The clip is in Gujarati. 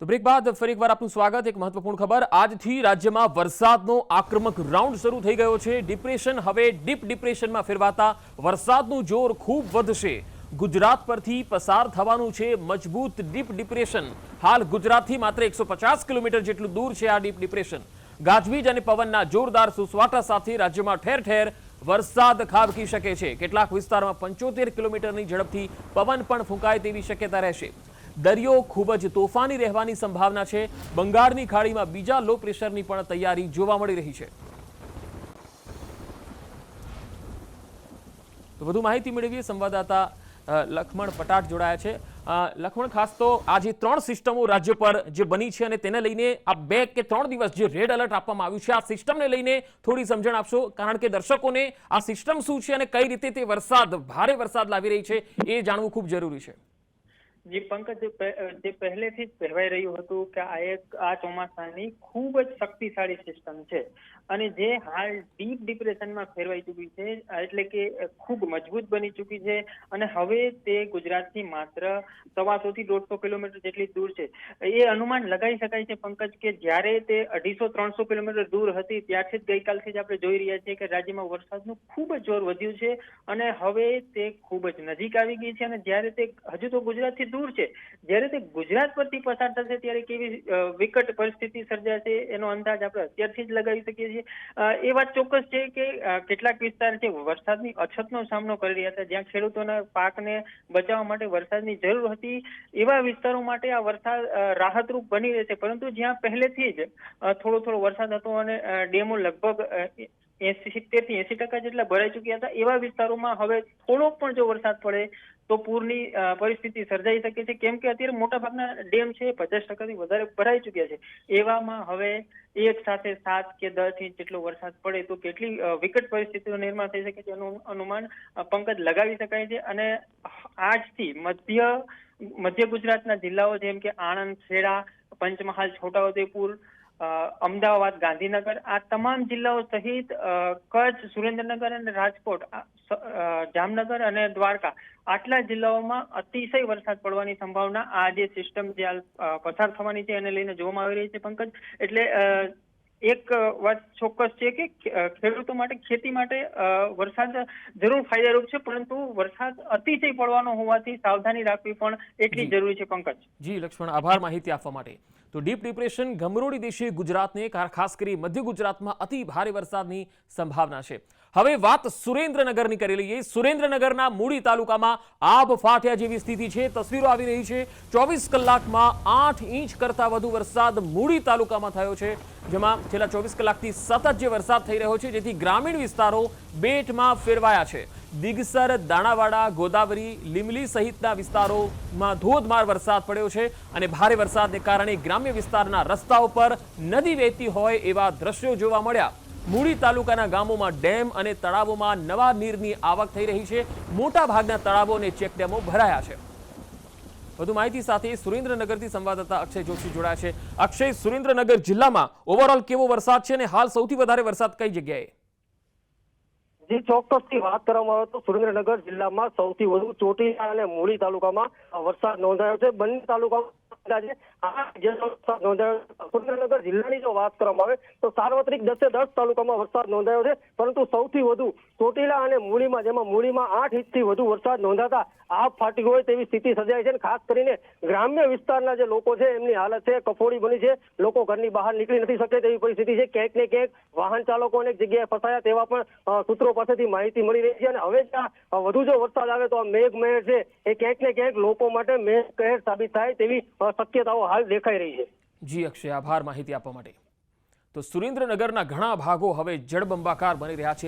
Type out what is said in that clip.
તો બ્રેક બાદ ફરી એકવાર આપનું સ્વાગત, એક મહત્વપૂર્ણ ખબર. આજથી રાજ્યમાં વરસાદનો આક્રમક રાઉન્ડ શરૂ થઈ ગયો છે. ડિપ્રેશન હવે ડીપ ડિપ્રેશનમાં ફેરવાતા. વરસાદનું જોર ખૂબ વધશે. ગુજરાત પરથી પસાર થવાનું છે મજબૂત ડીપ ડિપ્રેશન હાલ ગુજરાતથી માત્ર એકસો કિલોમીટર જેટલું દૂર છે આ ડીપ ડિપ્રેશન ગાજવીજ અને પવનના જોરદાર સુસવાટા સાથે રાજ્યમાં ઠેર ઠેર વરસાદ ખાબકી શકે છે. કેટલાક વિસ્તારમાં પંચોતેર કિલોમીટરની ઝડપથી પવન પણ ફૂંકાય તેવી શક્યતા રહેશે. દરિયો ખૂબ જ તોફાની રહેવાની સંભાવના છે. બંગાળની ખાડીમાં બીજા લો પ્રેશરની પણ તૈયારી જોવા મળી રહી છે. તો વધુ માહિતી મેળવીએ. સંવાદદાતા અ, લક્ષ્મણ પટાટ જોડાયા છે. અ, લક્ષ્મણ ખાસ તો આ જે ત્રણ સિસ્ટમો રાજ્ય પર જે બની છે અને તેને લઈને આ બે કે ત્રણ દિવસ જે રેડ એલર્ટ આપવામાં આવ્યું છે આ સિસ્ટમને લઈને થોડી સમજણ આપશો. કારણ કે દર્શકોને આ સિસ્ટમ શું છે અને કઈ રીતે તે વરસાદ ભારે વરસાદ લાવી રહી છે એ જાણવું ખૂબ જરૂરી છે. જી પંકજ જે પહેલેથી જ કહેવાઈ રહ્યું હતું કે આ એક, આ ચોમાસાની ખૂબ જ શક્તિશાળી સિસ્ટમ છે. અને જે હાલ ડીપ ડિપ્રેશનમાં ફેરવાઈ ચૂકી છે એટલે કે ખૂબ મજબૂત બની ચૂકી છે. અને હવે તે ગુજરાતથી માત્ર સવાસો થી દોઢસો કિલોમીટર જેટલી દૂર છે. એ અનુમાન લગાવી શકાય છે પંકજ કે જ્યારે તે અઢીસો, ત્રણસો કિલોમીટર દૂર હતી, ત્યારથી જ ગઈકાલથી જ આપણે જોઈ રહ્યા છીએ કે રાજ્યમાં વરસાદનું ખૂબ જ જોર વધ્યું છે. અને હવે તે ખૂબ જ નજીક આવી ગઈ છે. અને જ્યારે તે, હજુ તો ગુજરાતથી દૂર છે. જ્યારે તે ગુજરાત પરથી પસાર થશે, ત્યારે કેવી વિકટ પરિસ્થિતિ સર્જાશે, એનો અંદાજ આપણે અત્યારથી જ લગાવી શકીએ છીએ. એ વાત ચોક્કસ છે કે કેટલાક વિસ્તાર છે, વરસાદની અછતનો સામનો કરી રહ્યા હતા જ્યાં ખેડૂતોના પાકને બચાવવા માટે વરસાદની જરૂર હતી, એવા વિસ્તારો માટે આ વરસાદ રાહતરૂપ બની રહેશે. પરંતુ જ્યાં પહેલેથી જ થોડો થોડો વરસાદ હતો અને ડેમો લગભગ એસી સિત્તેરથી એસી ટકા જેટલા ભરાઈ ચુક્યા હતા, એવા વિસ્તારોમાં હવે થોડો પણ જો વરસાદ પડે, તો પૂરની પરિસ્થિતિ સર્જાઈ શકે છે. કેમ કે અત્યારે મોટાભાગના ડેમ છે પચાસ ટકાથી વધારે ભરાઈ ચુક્યા છે. એવામાં હવે એક સાથે સાત કે દસ ઇંચ જેટલો વરસાદ પડે, તો કેટલી વિકટ પરિસ્થિતિનું નિર્માણ થઈ શકે છે એનું અનુમાન પંકજ લગાવી શકાય છે. અને આજથી મધ્ય મધ્ય ગુજરાતના જિલ્લાઓ જેમ કે આણંદ, ખેડા, પંચમહાલ, છોટાઉદેપુર અમદાવાદ, ગાંધીનગર, આ તમામ જિલ્લાઓ સહિત કચ્છ, સુરેન્દ્રનગર અને રાજકોટ જામનગર અને દ્વારકા આટલા જિલ્લાઓમાં અતિશય વરસાદ પડવાની સંભાવના આ જે સિસ્ટમ જે પસાર થવાની છે એને લઈને જોવામાં આવી રહી છે પંકજ. એટલે એક વાત ચોક્કસ છે કે ખેડૂતો માટે ખેતી માટે વરસાદ જરૂર ફાયદારૂપ છે પરંતુ વરસાદ અતિશય પડવાનો હોવાથી સાવધાની રાખવી પણ એટલી જરૂરી છે પંકજ. જી લક્ષ્મણ આભાર માહિતી આપવા માટે. તો ડીપ ડિપ્રેશન ગમરોડી દેશે ગુજરાતને ખાસ કરી મધ્ય ગુજરાતમાં અતિ ભારે વરસાદની સંભાવના છે. હવે વાત સુરેન્દ્રનગરની કરી લઈએ. સુરેન્દ્રનગરના મૂડી તાલુકામાં આબ ફાટ્યા જેવી સ્થિતિ છે. તસવીરો આવી રહી છે. ચોવીસ કલાકમાં આઠ ઇંચ કરતા વધુ વરસાદ મૂડી તાલુકામાં થયો છે. જેમાં છેલ્લા ચોવીસ કલાકથી સતત જે વરસાદ થઈ રહ્યો છે, જેથી ગ્રામીણ વિસ્તારો બેટમાં ફેરવાયા છે. દિગસર, દાણાવાડા, ગોદાવરી લીમલી સહિતના વિસ્તારોમાં ધોધમાર વરસાદ પડ્યો છે અને ભારે વરસાદને કારણે ગ્રામ્ય વિસ્તારના રસ્તાઓ પર નદી વહેતી હોય એવા દ્રશ્યો જોવા મળ્યા. મૂળી તાલુકાના ગામોમાં ડેમ અને તળાવોમાં નવા નીરની આવક થઈ રહી છે. મોટા ભાગના તળાવો અને ચેકડેમો ભરાયા છે. વધુ માહિતી સાથે સુરેન્દ્રનગરથી સંવાદદાતા અક્ષય જોશી જોડાયા છે. અક્ષય, સુરેન્દ્રનગર જિલ્લામાં ઓવરઓલ કેવો વરસાદ છે અને હાલ સૌથી વધારે વરસાદ કઈ જગ્યાએ? જે, ચોક્કસથી વાત કરવામાં આવે તો સુરેન્દ્રનગર જિલ્લામાં સૌથી વધુ ચોટીલા અને મૂળી તાલુકામાં વરસાદ નોંધાયો છે. બંને તાલુકામાં અંદાજે સુરેન્દ્રનગર જિલ્લાની જો વાત કરવામાં આવે, તો સાર્વત્રિક દસે દસ તાલુકામાં વરસાદ નોંધાયો છે, પરંતુ સૌથી વધુ ચોટીલા અને મૂળીમાં, જેમાં મૂળીમાં આઠ ઇંચથી વધુ વરસાદ નોંધાતા આ ફાટી હોય તેવી સ્થિતિ સર્જાઈ છે ખાસ કરીને ગ્રામ્ય વિસ્તારના જે લોકો છે, એમની હાલત છે, કફોડી બની છે, લોકો ઘરની બહાર નીકળી નથી શકે તેવી પરિસ્થિતિ છે. ક્યાંક ને ક્યાંક વાહન ચાલકો અનેક જગ્યાએ ફસાયા તેવા પણ સૂત્રો પાસેથી માહિતી મળી રહી છે અને હવે ત્યાં વધુ જો વરસાદ આવે તો આ મેઘ મહેર છે, એ ક્યાંક ને ક્યાંક લોકો માટે મેઘ કહેર સાબિત થાય તેવી શક્યતાઓ હાલ દેખાઈ રહી છે. જી અક્ષય, આભાર માહિતી આપવા માટે. તો સુરેન્દ્રનગરના ઘણા ભાગો હવે જળબંબાકાર બની રહ્યા છે.